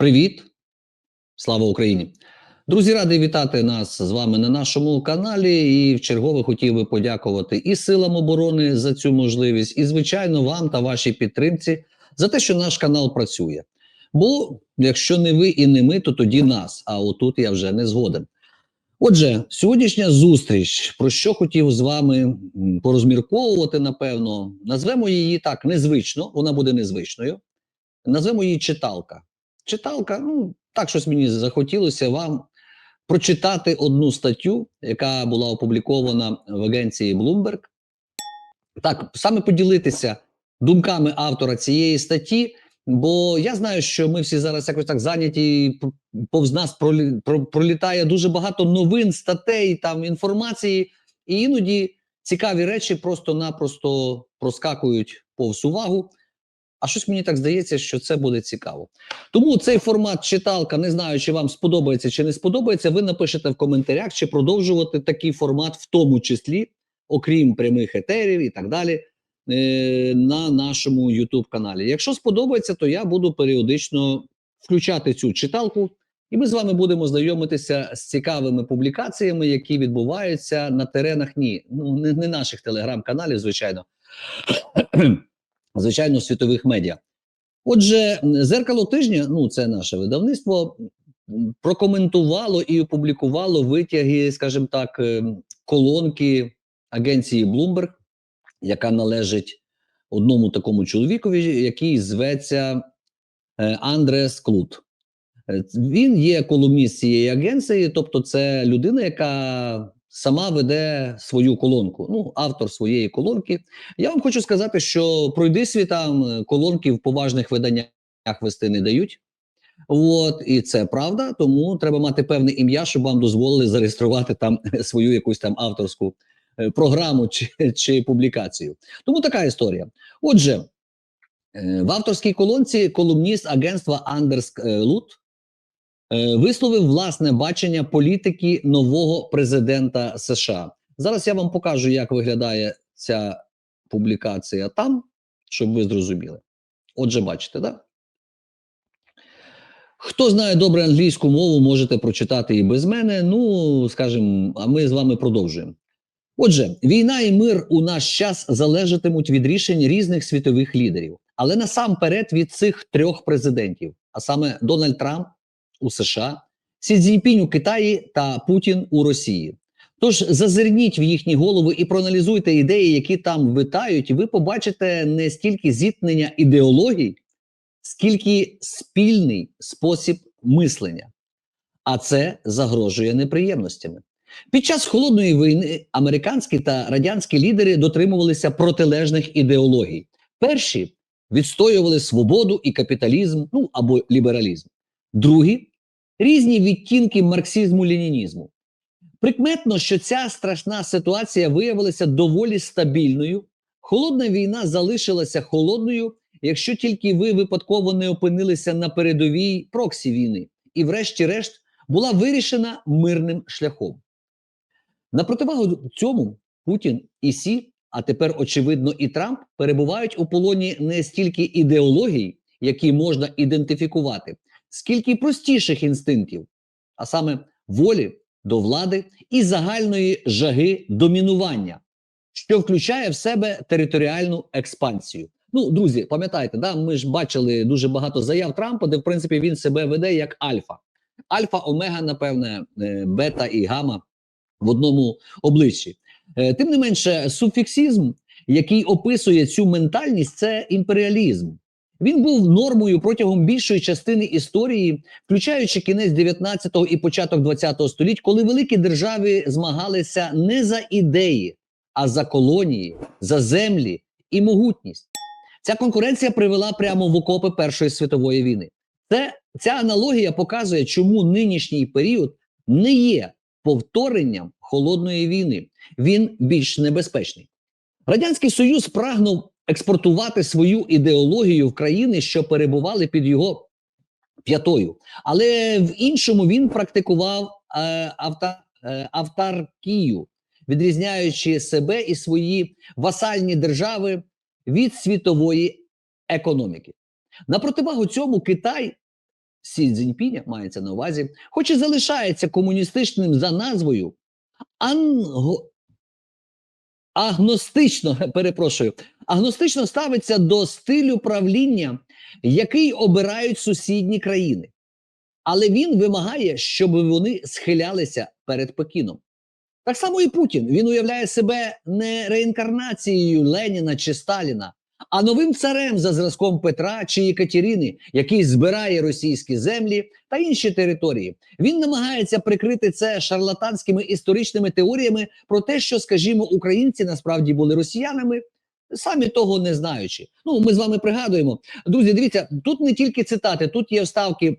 Привіт, слава Україні! Друзі, радий вітати нас з вами на нашому каналі. І в чергове хотів би подякувати і силам оборони за цю можливість, і звичайно, вам та вашій підтримці за те, що наш канал працює. Бо якщо не ви і не ми, то тоді нас. А отут я вже не згоден. Отже, сьогоднішня зустріч, про що хотів з вами порозмірковувати, напевно, назвемо її так незвично, вона буде незвичною. Назвемо її читалка. Читалка, ну так щось мені захотілося вам прочитати одну статтю, яка була опублікована в агенції Bloomberg. Так, саме поділитися думками автора цієї статті, бо я знаю, що ми всі зараз якось так зайняті, повз нас пролі- пролітає дуже багато новин, статей, там інформації, і іноді цікаві речі просто-напросто проскакують повз увагу. А щось мені так здається, що це буде цікаво. Тому цей формат читалка, не знаю, чи вам сподобається чи не сподобається. Ви напишете в коментарях, чи продовжувати такий формат, в тому числі, окрім прямих етерів і так далі, е, на нашому YouTube каналі. Якщо сподобається, то я буду періодично включати цю читалку, і ми з вами будемо знайомитися з цікавими публікаціями, які відбуваються на теренах ні, ну не, не наших телеграм-каналів, звичайно, звичайно, світових медіа. Отже, зеркало тижня, ну це наше видавництво, прокоментувало і опублікувало витяги, скажімо так, ем, колонки агенції Bloomberg, яка належить одному такому чоловікові, який зветься е, Андрес Клут. Е, Він є колумніст цієї агенції, тобто це людина, яка сама веде свою колонку, ну, автор своєї колонки. Я вам хочу сказати, що пройди світам колонки в поважних виданнях вести не дають. От, і це правда, тому треба мати певне ім'я, щоб вам дозволили зареєструвати там свою якусь там авторську е, програму чи, чи публікацію. Тому така історія. Отже, е, в авторській колонці колумніст агентства Андерс Лут висловив власне бачення політики нового президента США. Зараз я вам покажу, як виглядає ця публікація там, щоб ви зрозуміли. Отже, бачите, так? Да? Хто знає добре англійську мову, можете прочитати і без мене. Ну, скажімо, а ми з вами продовжуємо. Отже, війна і мир у наш час залежатимуть від рішень різних світових лідерів, але насамперед від цих трьох президентів, а саме Дональд Трамп у США, Сі Цзіньпінь у Китаї та Путін у Росії. Тож зазирніть в їхні голови і проаналізуйте ідеї, які там витають, ви побачите не стільки зіткнення ідеологій, скільки спільний спосіб мислення. А це загрожує неприємностями. Під час холодної війни американські та радянські лідери дотримувалися протилежних ідеологій. Перші відстоювали свободу і капіталізм, ну або лібералізм. Другі різні відтінки марксизму-ленінізму. Прикметно, що ця страшна ситуація виявилася доволі стабільною. Холодна війна залишилася холодною, якщо тільки ви випадково не опинилися на передовій проксі війни, і, врешті-решт, була вирішена мирним шляхом. На противагу цьому Путін і Сі, а тепер, очевидно, і Трамп перебувають у полоні не стільки ідеологій, які можна ідентифікувати, скільки простіших інстинктів, а саме волі до влади і загальної жаги домінування, що включає в себе територіальну експансію. Ну, друзі, пам'ятаєте, да, ми ж бачили дуже багато заяв Трампа, де в принципі він себе веде як альфа. Альфа, омега, напевне, е, бета і гама в одному обличчі. Е, Тим не менше, суфіксизм, який описує цю ментальність, це імперіалізм. Він був нормою протягом більшої частини історії, включаючи кінець 19-го і початок 20-го століть, коли великі держави змагалися не за ідеї, а за колонії, за землі і могутність. Ця конкуренція привела прямо в окопи Першої світової війни. Це, ця аналогія показує, чому нинішній період не є повторенням холодної війни. Він більш небезпечний. Радянський Союз прагнув експортувати свою ідеологію в країни, що перебували під його п'ятою. Але в іншому він практикував е, авта, е, автаркію, відрізняючи себе і свої васальні держави від світової економіки. На противагу цьому Китай Сі Цзіньпіня, мається на увазі, хоч і залишається комуністичним за назвою, анго... агностично, перепрошую, агностично ставиться до стилю правління, який обирають сусідні країни. Але він вимагає, щоб вони схилялися перед Пекіном. Так само і Путін. Він уявляє себе не реінкарнацією Леніна чи Сталіна, а новим царем за зразком Петра чи Єкатерини, який збирає російські землі та інші території. Він намагається прикрити це шарлатанськими історичними теоріями про те, що, скажімо, українці насправді були росіянами, самі того не знаючи. Ну, ми з вами пригадуємо. Друзі, дивіться, тут не тільки цитати, тут є вставки,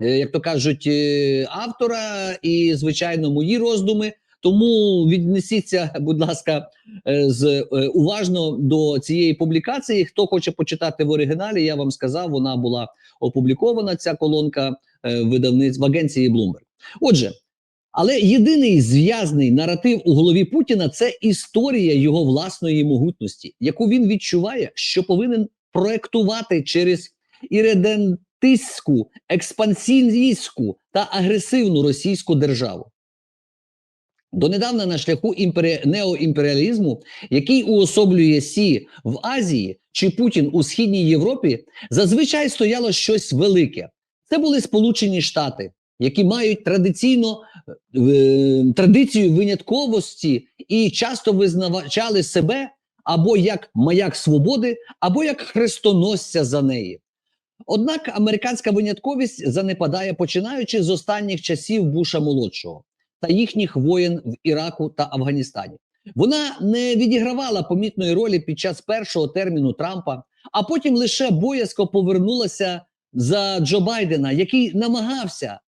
е, як то кажуть, е, автора і, звичайно, мої роздуми. Тому віднесіться, будь ласка, е, з е, уважно до цієї публікації. Хто хоче почитати в оригіналі, я вам сказав, вона була опублікована. Ця колонка е, видавниць в агенції Bloomberg. Отже, але єдиний зв'язний наратив у голові Путіна це історія його власної могутності, яку він відчуває, що повинен проектувати через іридентистську, експансійську та агресивну російську державу. Донедавна на шляху імпері... неоімперіалізму, який уособлює Сі в Азії чи Путін у східній Європі, зазвичай стояло щось велике. Це були Сполучені Штати, які мають традиційно е, традицію винятковості і часто визначали себе або як маяк свободи, або як хрестоносця за неї. Однак американська винятковість занепадає починаючи з останніх часів Буша молодшого та їхніх воєн в Іраку та Афганістані. Вона не відігравала помітної ролі під час першого терміну Трампа, а потім лише боязко повернулася за Джо Байдена, який намагався,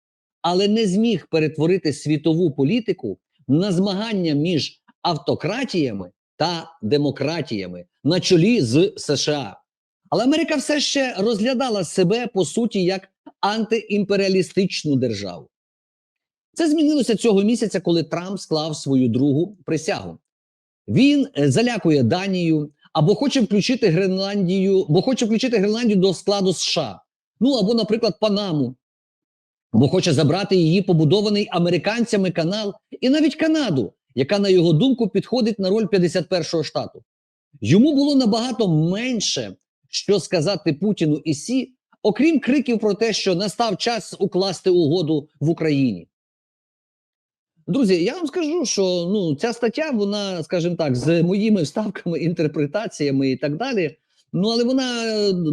але не зміг перетворити світову політику на змагання між автократіями та демократіями на чолі з США. Але Америка все ще розглядала себе по суті як антиімперіалістичну державу. Це змінилося цього місяця, коли Трамп склав свою другу присягу. Він е, залякує Данію або хоче включити Гренландію, бо хоче включити Гренландію до складу США. Ну або, наприклад, Панаму, бо хоче забрати її побудований американцями канал і навіть Канаду, яка, на його думку, підходить на роль 51-го штату. Йому було набагато менше що сказати Путіну і Сі, окрім криків про те, що настав час укласти угоду в Україні. Друзі, я вам скажу, що ну ця стаття, вона, скажімо так, з моїми вставками, інтерпретаціями і так далі. Ну, але вона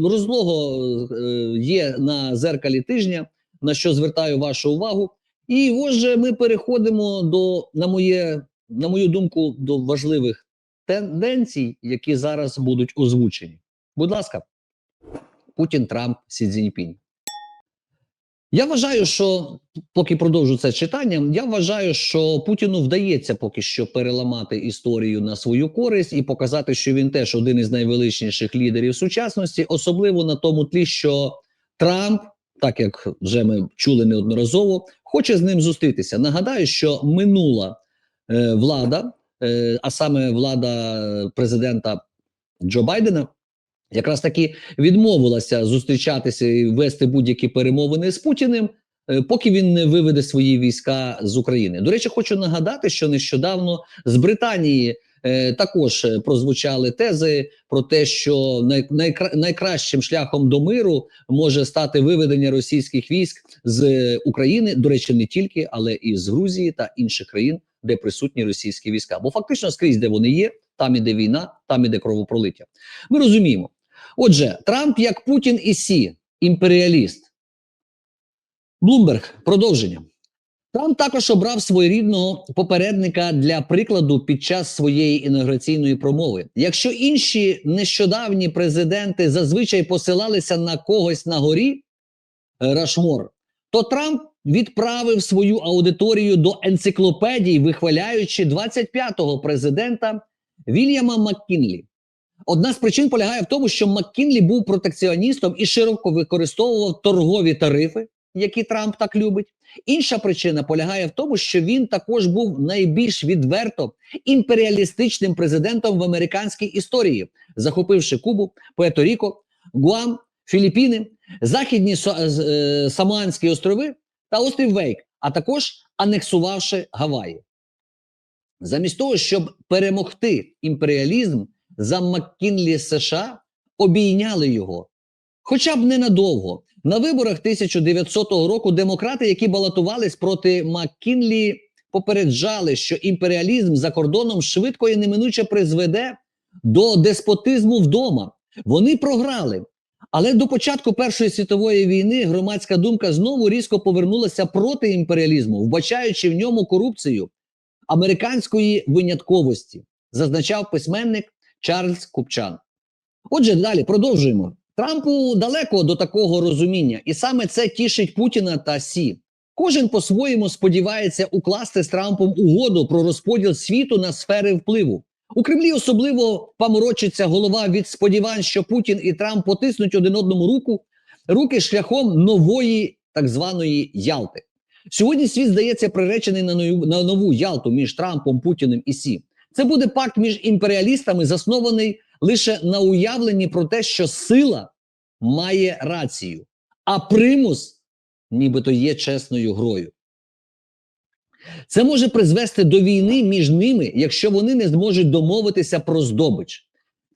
розлого е, є на зеркалі тижня, на що звертаю вашу увагу. І отже, ми переходимо до, на моє, на мою думку, до важливих тенденцій, які зараз будуть озвучені. Будь ласка, Путін, Трамп, Сі Цзіньпінь. Я вважаю, що поки продовжу це читання, я вважаю, що Путіну вдається поки що переламати історію на свою користь і показати, що він теж один із найвеличніших лідерів сучасності, особливо на тому тлі, що Трамп, так як вже ми чули неодноразово, хоче з ним зустрітися. Нагадаю, що минула е, влада, е, а саме влада президента Джо Байдена якраз таки відмовилася зустрічатися і вести будь-які перемовини з Путіним, е, поки він не виведе свої війська з України. До речі, хочу нагадати, що нещодавно з Британії. Е, також прозвучали тези про те, що най, найкра, найкращим шляхом до миру може стати виведення російських військ з України, до речі, не тільки, але і з Грузії та інших країн, де присутні російські війська. Бо фактично скрізь, де вони є, там іде війна, там іде кровопролиття. Ми розуміємо, Отже, Трамп як Путін і Сі, імперіаліст. Блумберг, продовження. Трамп також обрав своєрідного попередника для прикладу під час своєї інаугураційної промови. Якщо інші нещодавні президенти зазвичай посилалися на когось на горі е, Рашмор, то Трамп відправив свою аудиторію до енциклопедій, вихваляючи 25-го президента Вільяма Маккінлі. Одна з причин полягає в тому, що Маккінлі був протекціоністом і широко використовував торгові тарифи, які Трамп так любить. Інша причина полягає в тому, що він також був найбільш відверто імперіалістичним президентом в американській історії, захопивши Кубу, Пуерто-Ріко, Гуам Філіппіни, Західні е, Самоанські острови та острів Вейк, а також анексувавши Гаваї. Замість того, щоб перемогти імперіалізм, за Маккінлі США обійняли його. Хоча б ненадовго. На виборах 1900 року демократи, які балотувались проти Маккінлі, попереджали, що імперіалізм за кордоном швидко і неминуче призведе до деспотизму вдома. Вони програли. Але до початку Першої світової війни громадська думка знову різко повернулася проти імперіалізму, вбачаючи в ньому корупцію американської винятковості, зазначав письменник Чарльз Купчан. Отже, далі продовжуємо. Трампу далеко до такого розуміння, і саме це тішить Путіна та Сі. Кожен по-своєму сподівається укласти з Трампом угоду про розподіл світу на сфери впливу. У Кремлі особливо паморочиться голова від сподівань, що Путін і Трамп потиснуть один одному руку руки шляхом нової так званої Ялти. Сьогодні світ здається приречений на нову Ялту між Трампом, Путіним і Сі. Це буде пакт між імперіалістами, заснований лише на уявленні про те, що сила має рацію, а примус нібито є чесною грою. Це може призвести до війни між ними, якщо вони не зможуть домовитися про здобич.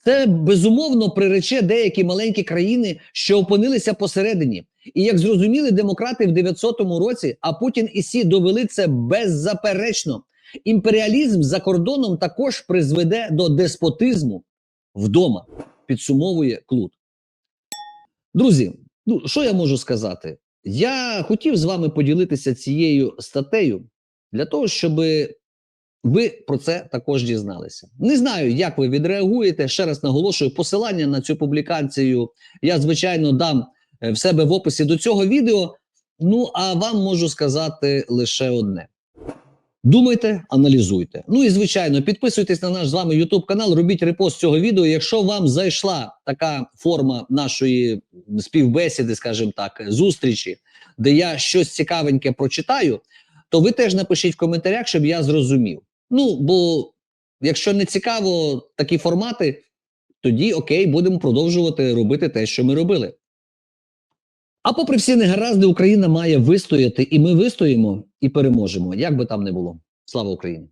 Це безумовно прирече деякі маленькі країни, що опинилися посередині. І як зрозуміли демократи в 900-му році, а Путін і Сі довели це беззаперечно. Імперіалізм за кордоном також призведе до деспотизму вдома, підсумовує Клут. Друзі, ну що я можу сказати? Я хотів з вами поділитися цією статтею для того, щоб ви про це також дізналися. Не знаю, як ви відреагуєте. Ще раз наголошую, посилання на цю публікацію я, звичайно, дам е, в себе в описі до цього відео. Ну, а вам можу сказати лише одне. Думайте, аналізуйте. Ну і звичайно, підписуйтесь на наш з вами YouTube канал, робіть репост цього відео. Якщо вам зайшла така форма нашої співбесіди, скажімо так, зустрічі, де я щось цікавеньке прочитаю, то ви теж напишіть в коментарях, щоб я зрозумів. Ну, бо якщо не цікаво такі формати, тоді окей, будемо продовжувати робити те, що ми робили. А попри всі негаразди, Україна має вистояти, і ми вистоїмо і переможемо, як би там не було. Слава Україні!